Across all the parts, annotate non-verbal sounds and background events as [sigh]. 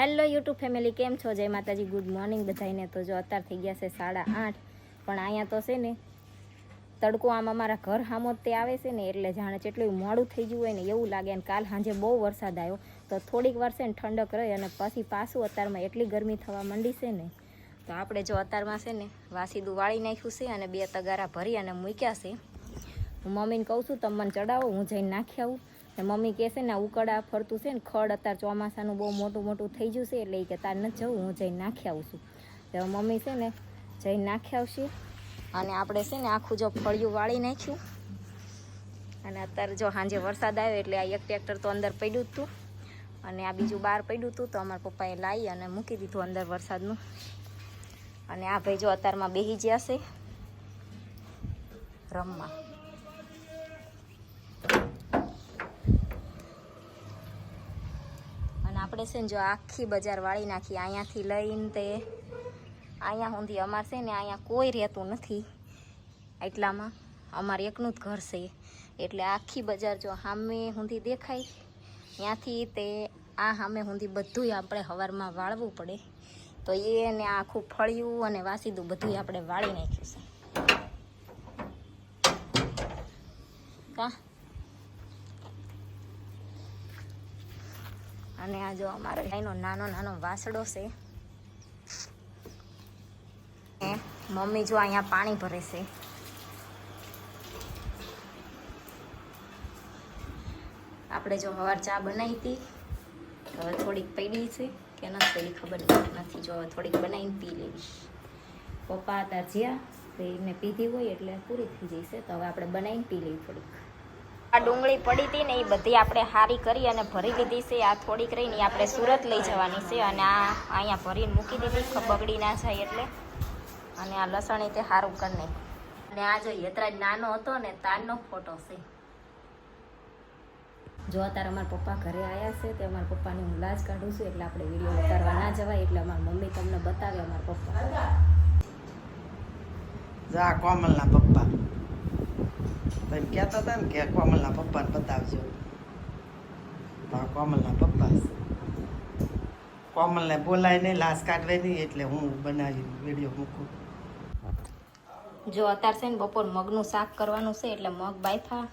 Hello YouTube family, કેમ છો? જય માતાજી, ગુડ મોર્નિંગ બધાને તો જો અત્યારે થઈ ગયા છે સાડા આઠ, પણ અહીંયા તો છે ને, તડકો આમ અમારા ઘર સામો તે આવે છે ને, એટલે જાણે જેટલું મોડું થઈ ગયું હોય ને, એવું લાગે. અને કાલ સાંજે બહુ વરસાદ આવ્યો. તો થોડીક વાર છે ને ઠંડક રહી અને પછી પાછું અત્યારમાં એટલી ગરમી થવા માંડી છે ને, તો આપણે જો અત્યારમાં છે ને, વાસીદું વાળી નાખ્યું છે અને બે તગારા ભરી અને મૂક્યા છે. હું મમ્મીને કહું છું તમે મને ચડાવો, હું જઈને નાખી આવું. મમ્મી કહે છે, ને, ઉકળા ફરતું છે ને, ખડ અત્યારે ચોમાસાનું બહુ મોટું મોટું થઈ ગયું છે, એટલે એ કે તાર નથી જવું, હું જઈને નાખી આવું છું. તો મમ્મી છે ને, જઈને નાખી આવશે અને આપણે છે ને આખું જો ફળિયું વાળી નાખ્યું. અને અત્યારે જો સાંજે વરસાદ આવ્યો એટલે આ એક ટ્રેક્ટર તો અંદર પડ્યું હતું અને આ બીજું બહાર પડ્યું હતું તો અમારા પપ્પાએ લાવી અને મૂકી દીધું અંદર વરસાદનું. અને આ ભાઈ જો અત્યારમાં બેસી ગયા છે રમવા. આપણે છે ને જો આખી બજાર વાળી નાખી, અહીંયાથી લઈને તે અહીંયા સુધી અમારે છે ને અહીંયા કોઈ રહેતું નથી એટલામાં. અમારે એકનું જ ઘર છે. એટલે આખી બજાર જો સામે સુધી દેખાય, ત્યાંથી તે આ સામે સુધી બધુંય આપણે સવારમાં વાળવું પડે. તો એને આખું ફળિયું અને વાસીદું બધુંય આપણે વાળી નાખ્યું છે. કા? અને આ જો અમારો એનો નાનો નાનો વાસડો છે. ને મમ્મી જો અહીંયા પાણી ભરે છે. આપણે જો હવાર ચા બનાવી હતી હવે થોડીક પડી છે કે નથી પડી ખબર નથી. જો હવે થોડીક બનાવીને પી લેવી પપ્પા હતા જ્યાં, તો પીધી હોય એટલે પૂરી થઈ જશે તો હવે આપણે બનાવીને પી લેવી થોડીક. આ ડુંગળી પડી હતી ને એ બધી આપણે હારી કરી અને ભરી લીધી છે. આ થોડીક રહીને આપણે સુરત લઈ જવાની છે અને આ અહીંયા ભરીને મૂકી દીધી બગડી ના જાય એટલે. અને આ લસણ તે સારું કરી નાખ્યું. અને આ જો યતરાજ નાનો હતો ને તારનો ફોટો છે. જો અત્યારે અમારા પપ્પા ઘરે આવ્યા છે તે અમારા પપ્પાની હું લાજ કાઢું છું. એટલે આપણે વીડિયો ઉતારવા ના જવાય. એટલે અમારી મમ્મી તમને બતાવે અમારા પપ્પા. જા કોમલના પપ્પા. તમે કહેતા હતા ને કે કોમલના પપ્પાને બતાવજો. તો કોમલના પપ્પા કોમલને બોલાય નહીં, લાશ કાઢવાય નહીં, એટલે હું બનાવી વીડિયો મૂકું. જો અત્યારે છે ને બપોર મગનું શાક કરવાનું છે, એટલે મગ બાયફા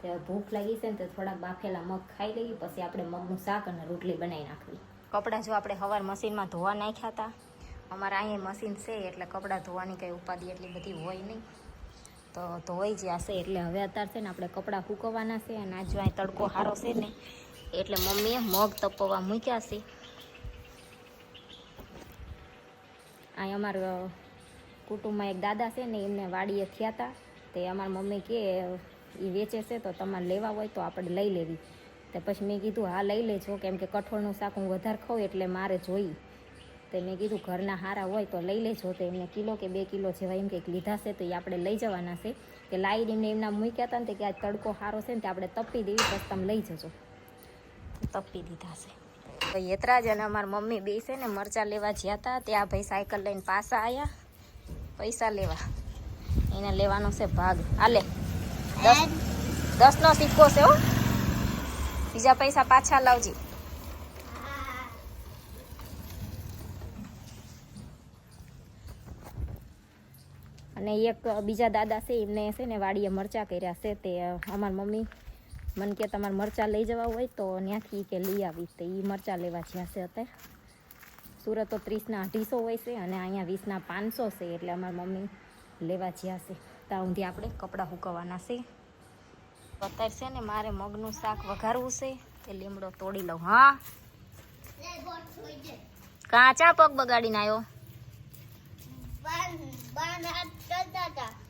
તે ભૂખ લાગી છે ને તો થોડાક બાફેલા મગ ખાઈ લઈએ, પછી આપણે મગનું શાક અને રોટલી બનાવી નાખવી. કપડાં જો આપણે સવાર મશીનમાં ધોવા નાખ્યા હતા. અમારા અહીંયા મશીન છે, એટલે કપડાં ધોવાની કંઈ ઉપાધિ એટલી બધી હોય નહીં. તો ધોવાઈ જશે એટલે હવે અત્યારે છે ને આપણે કપડાં સૂકવવાના છે અને જો અહીં તડકો સારો છે ને એટલે મમ્મીએ મગ તપવા મૂક્યા છે. અહીં અમારા કુટુંબમાં એક દાદા છે ને એમને વાડીએ થયા હતા. તે અમારી મમ્મી કે એ વેચે છે તો તમારે લેવા હોય તો આપણે લઈ લેવી. તો પછી મેં કીધું, હા, લઈ લેજો. કેમ કે કઠોળનું શાક હું વધારે ખાઉં એટલે મારે જોઈ તો મેં કીધું, ઘરના હારા હોય તો લઈ લેજો. તો એમને કિલો કે બે કિલો જેવા એમ કંઈક લીધા છે, તો એ આપણે લઈ જવાના છે. કે લાઈને એમને એમના મૂક્યા હતા ને તે કે આ તડકો સારો છે ને તે આપણે તપી દેવી પછી તમે લઈ જજો. તપી દીધા છે. તો યતરાજ અને અમારા મમ્મી બે છે ને મરચાં લેવા જ્યાં હતા, ત્યાં ભાઈ સાયકલ લઈને પાછા આવ્યા પૈસા લેવા. એને લેવાનો છે ભાગ. હાલે. દસ દસનો સિક્કો છે હો. બીજા પૈસા પાછા લાવજી. અને એક બીજા દાદા છે એમને છે ને વાડીએ મરચાં કર્યા છે તે અમારી મમ્મી મને કે તમારે મરચાં લઈ જવા હોય તો ત્યાંથી કે લઈ આવી. તો એ મરચાં લેવા જ્યાં છે અત્યારે. સુરત તો ત્રીસના અઢીસો હોય છે અને અહીંયા વીસના પાંચસો છે એટલે અમારી મમ્મી લેવા જ્યાં છે. ત્યાં સુધી આપણે કપડાં સૂકવવાના છે. અત્યારે છે ને મારે મગનું શાક વઘારવું છે. તે લીમડો તોડી લઉં હા. કાચા પગ બગાડીને આવ્યો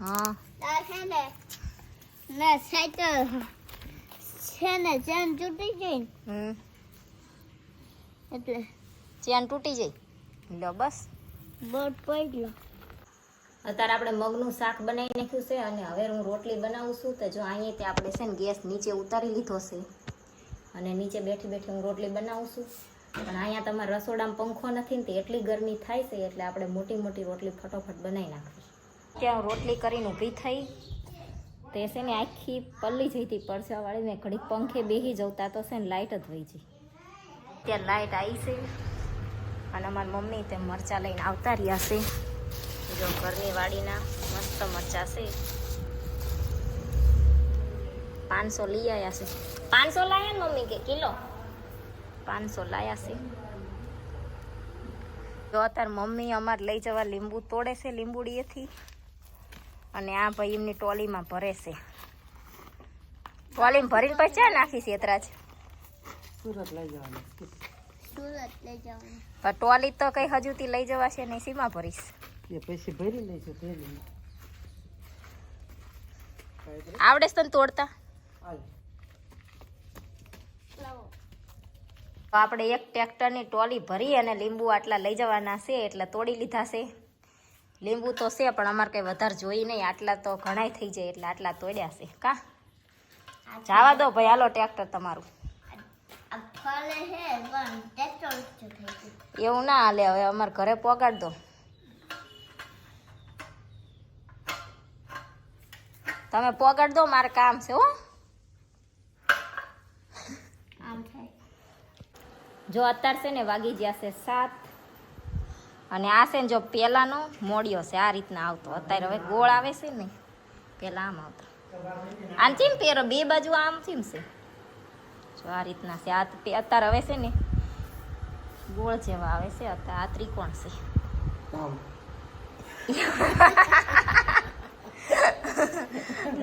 હા. હમ. એટલે ચેન તૂટી જઈ લો બસ. બોટ પડ્યો. અત્યારે આપણે મગનું શાક બનાવી નાખ્યું છે અને હવે હું રોટલી બનાવું છું તો જો અહીંયાથી આપણે છે ને ગેસ નીચે ઉતારી લીધો છે. અને નીચે બેઠી બેઠી હું રોટલી બનાવું છું. પણ અહીંયા તમારે રસોડામાં પંખો નથી ને તે એટલી ગરમી થાય છે એટલે આપણે મોટી મોટી રોટલી ફટોફટ બનાવી નાખવી ત્યાં રોટલી કરીને ઊભી થઈ. તે છે ને આખી પલ્લી જઈતી પરસેવાવાળી મેં ઘડીક પંખે બેસી જવતા તો છે ને લાઇટ જ વહી જઈ ત્યાં લાઈટ આવી છે અને અમારી મમ્મી તે મરચાં લઈને આવતા રહ્યા છે. જો ઘરની વાડીના મસ્ત મરચાં છે. પાંચસો લઈ આવ્યા છે. પાંચસો લાયા ને મમ્મી કે કિલો? પાંચસો લાયા છે. જો અત્યારે મમ્મી અમારે લઈ જવા લીંબુ તોડે છે લીંબુડીએથી. અને આ ભાઈ એમની ટોલીમાં ભરે છે. ટોલીમાં ભરીને પછી ચા નાખી છે એતરા સુરત લઈ જવાનું સુરત લઈ જવાનું. પણ ટોલી તો કઈ હજુથી લઈ જવાશે નહીં સીમા ભરીશ. પછી ભરી લઈશું આવડે છે તને તોડતા હાલ લાવો તો આપણે એક ટ્રેક્ટરની ટોલી ભરી અને લીંબુ આટલા લઈ જવાના છે, એટલે તોડી લીધા છે. લીંબુ તો છે, પણ અમારે કંઈ વધારે જોઈ નહીં. આટલા તો ઘણાય થઈ જાય, એટલે આટલા તોડ્યા છે. કા? જવા દો ભાઈ, હાલો ટ્રેક્ટર તમારું. એવું ના હાલે, હવે અમારે ઘરે પોગાડ દો. તમે પોગાડ દો, મારે કામ છે, હો આમ થાય જો અત્યારે છે ને વાગી ગયા છે સાત. અને આ છે ને જો પહેલાંનો મોડિયો છે આ રીતના આવતો. અત્યારે હવે ગોળ આવે છે ને પહેલાં આમ આવતો. આમ ચીમ પહેરો બે બાજુ આમ ચીમ છે. જો આ રીતના છે. આ અત્યારે હવે છે ને ગોળ જેવા આવે છે અત્યારે આ ત્રિકોણ છે.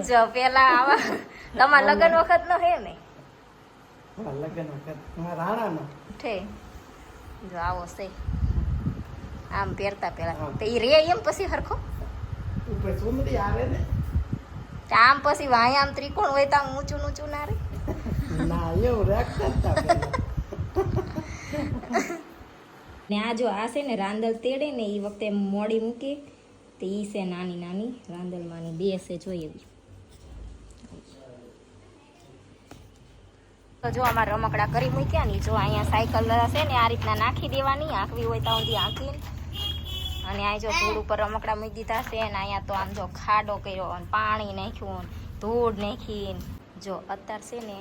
જો પેલા આવા તમારા લગ્ન વખત નો હે ને? લગ્ન વખત રાણાનો. ઠે. જો આવો છે. આમ પહેરતા હા. તો રે એમ પછી હરખો? ઉપર સુંદરી આવે ને. આમ પછી વાય આમ ત્રિકોણ હોય તો આમ ઊંચું ઊંચું ના રે? ના એવું રાખતા જ તા પહેલા. ને આ જો આ છે ને રાંદલ તેડે ને એ વખતે મોડી મૂકે. તો ઈ છે નાની નાની રાંદલમાંની બે છે જોઈએ એવી તો જો અમારે રમકડા કરી મૂક્યા ને જો અહીંયા સાયકલ છે ને, આ રીતના નાખી દેવાની આંકવી હોય તો સુધી આંકીને અને અહીં જો ધૂળ ઉપર રમકડા મૂકી દીધા છે ને, અહીંયા તો આમ જો ખાડો કર્યો અને પાણી નાખ્યું ને ધૂળ નાખીને. જો અત્યારે છે ને,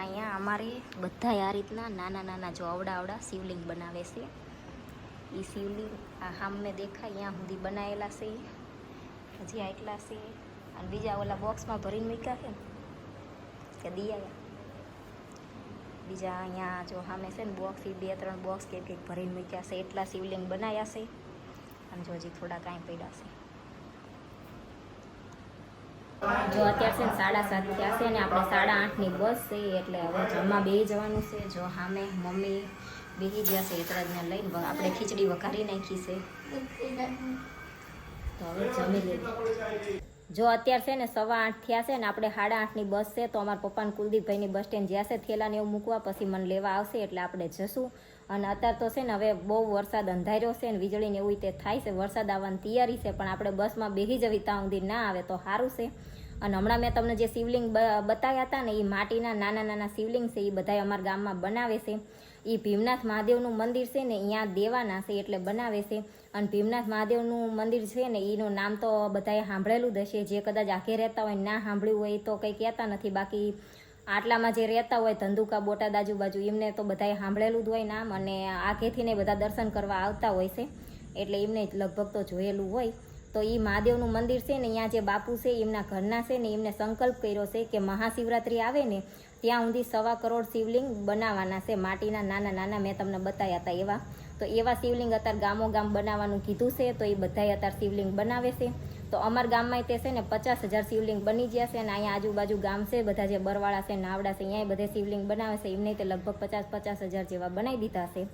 અહીંયા અમારે બધા આ રીતના નાના નાના જો અવડા અવડા શિવલિંગ બનાવે છે. એ શિવલિંગ આ સામે દેખાય, અહીંયા સુધી બનાવેલા છે. હજી આટલા છે. અને બીજા ઓલા બોક્સમાં ભરીને મૂક્યા છે ને, કે દિયા. બીજા અહીંયા જો સામે છે ને બોક્સ બે ત્રણ બોક્સ કે કંઈક ભરીને મૂક્યા છે. એટલા શિવલિંગ બનાવ્યા છે. અને જો હજી થોડા કાંઈ પડ્યા છે. જો અત્યારે છે ને સાડા સાત થયા છે ને આપણે સાડા આઠની બસ છે, એટલે હવે જમવા બે જવાનું છે. જો સામે મમ્મી બેસી ગયા છે, એતરાજને લઈને વ- આપણે ખીચડી વઘારી નાખી છે. તો હવે જમી લઈએ. જો અત્યારે છે ને સવા આઠ થયા છે ને આપણે સાડા આઠની બસ છે, તો અમારા પપ્પાને કુલદીપભાઈની બસ સ્ટેન્ડ જ્યાં છે થેલાને એવું મૂકવા પછી મને લેવા આવશે એટલે આપણે જશું. અને અત્યારે તો છે ને હવે બહુ વરસાદ અંધાર્યો છે ને વીજળીને એવું રીતે થાય છે, વરસાદ આવવાની તૈયારી છે, પણ આપણે બસમાં બેસી જવી ત્યાં સુધી ના આવે તો સારું છે. અને હમણાં મેં તમને જે શિવલિંગ બતાવ્યા હતા ને એ માટીના નાના નાના શિવલિંગ છે એ બધા અમારા ગામમાં બનાવે છે. એ ભીમનાથ મહાદેવનું મંદિર છે ને અહીંયા દેવાના છે એટલે બનાવે છે. અને ભીમનાથ મહાદેવનું મંદિર છે ને એનું નામ તો બધાએ સાંભળેલું જ હશે. જે કદાચ આખે રહેતા હોય ના સાંભળ્યું હોય તો કંઈ કહેતા નથી. બાકી આટલામાં જે રહેતા હોય, ધંધુકા બોટાદ આજુબાજુ એમને તો બધાએ સાંભળેલું જ હોય નામ. અને આખેથી ને બધા દર્શન કરવા આવતા હોય છે. એટલે એમને લગભગ તો જોયેલું હોય. તો એ મહાદેવનું મંદિર છે ને અહીંયા જે બાપુ છે, એમના ઘરના છે ને, એમને સંકલ્પ કર્યો છે કે મહાશિવરાત્રિ આવે ને, ત્યાં સુધી સવા કરોડ શિવલિંગ બનાવવાના છે. માટીના નાના નાના મેં તમને બતાવ્યા હતા એવા. તો એવા શિવલિંગ અત્યારે ગામો ગામ બનાવવાનું કીધું છે, તો એ બધાએ અત્યારે શિવલિંગ બનાવે છે. તો અમારા ગામમાં તે છે ને, પચાસ હજાર શિવલિંગ બની ગયા છે અને અહીંયા આજુબાજુ ગામ છે, બધા જે બરવાળા છે, નાવડા છે અહીંયા બધે શિવલિંગ બનાવે છે. એમને તે લગભગ પચાસ પચાસ હજાર જેવા બનાવી દીધા છે.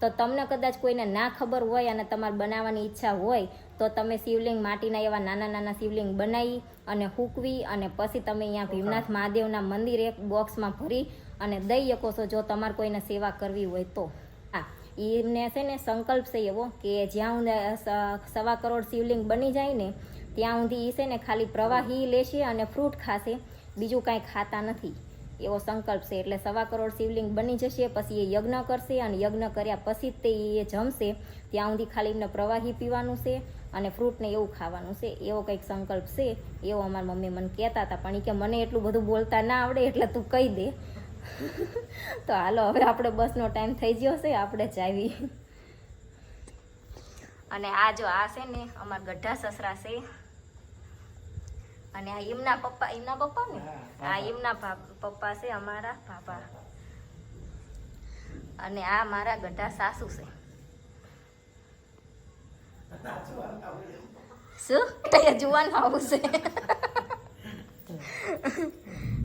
તો તમને કદાચ કોઈને ના ખબર હોય અને તમારે બનાવવાની ઈચ્છા હોય તો તમે શિવલિંગ માટીના એવા નાના નાના શિવલિંગ બનાવી અને હૂકવી અને પછી તમે અહીંયા ભીમનાથ મહાદેવના મંદિર એક બોક્સમાં ભરી અને દઈ શકો છો જો તમારે કોઈને સેવા કરવી હોય તો. હા એમને છે ને સંકલ્પ છે એવો કે જ્યાં સુધી સવા કરોડ શિવલિંગ બની જાય ને ત્યાં સુધી એ છે ને ખાલી પ્રવાહી લેશે અને ફ્રૂટ ખાશે બીજું કાંઈ ખાતા નથી. એવો સંકલ્પ છે. એટલે સવા કરોડ શિવલિંગ બની જશે, પછી એ યજ્ઞ કરશે અને યજ્ઞ કર્યા પછી જ તે એ જમશે. ત્યાં સુધી ખાલી એમને પ્રવાહી પીવાનું છે અને ફ્રૂટને એવું ખાવાનું છે. એવો કંઈક સંકલ્પ છે. એવો અમારા મમ્મી મને કહેતા હતા. પણ એ કે મને એટલું બધું બોલતા ના આવડે એટલે તું કહી દે. તો હાલો, હવે આપણે બસનો ટાઈમ થઈ ગયો છે. આપણે જાવી અને આ જો આ છે ને, અમારા ગઢા સસરા છે. અને આ એમના પપ્પા એમના પપ્પા ને આ એમના પપ્પા છે અમારા પાપા અને આ મારા ગઢા સાસુ છે. શું? જોવાનું આવું છે. [laughs]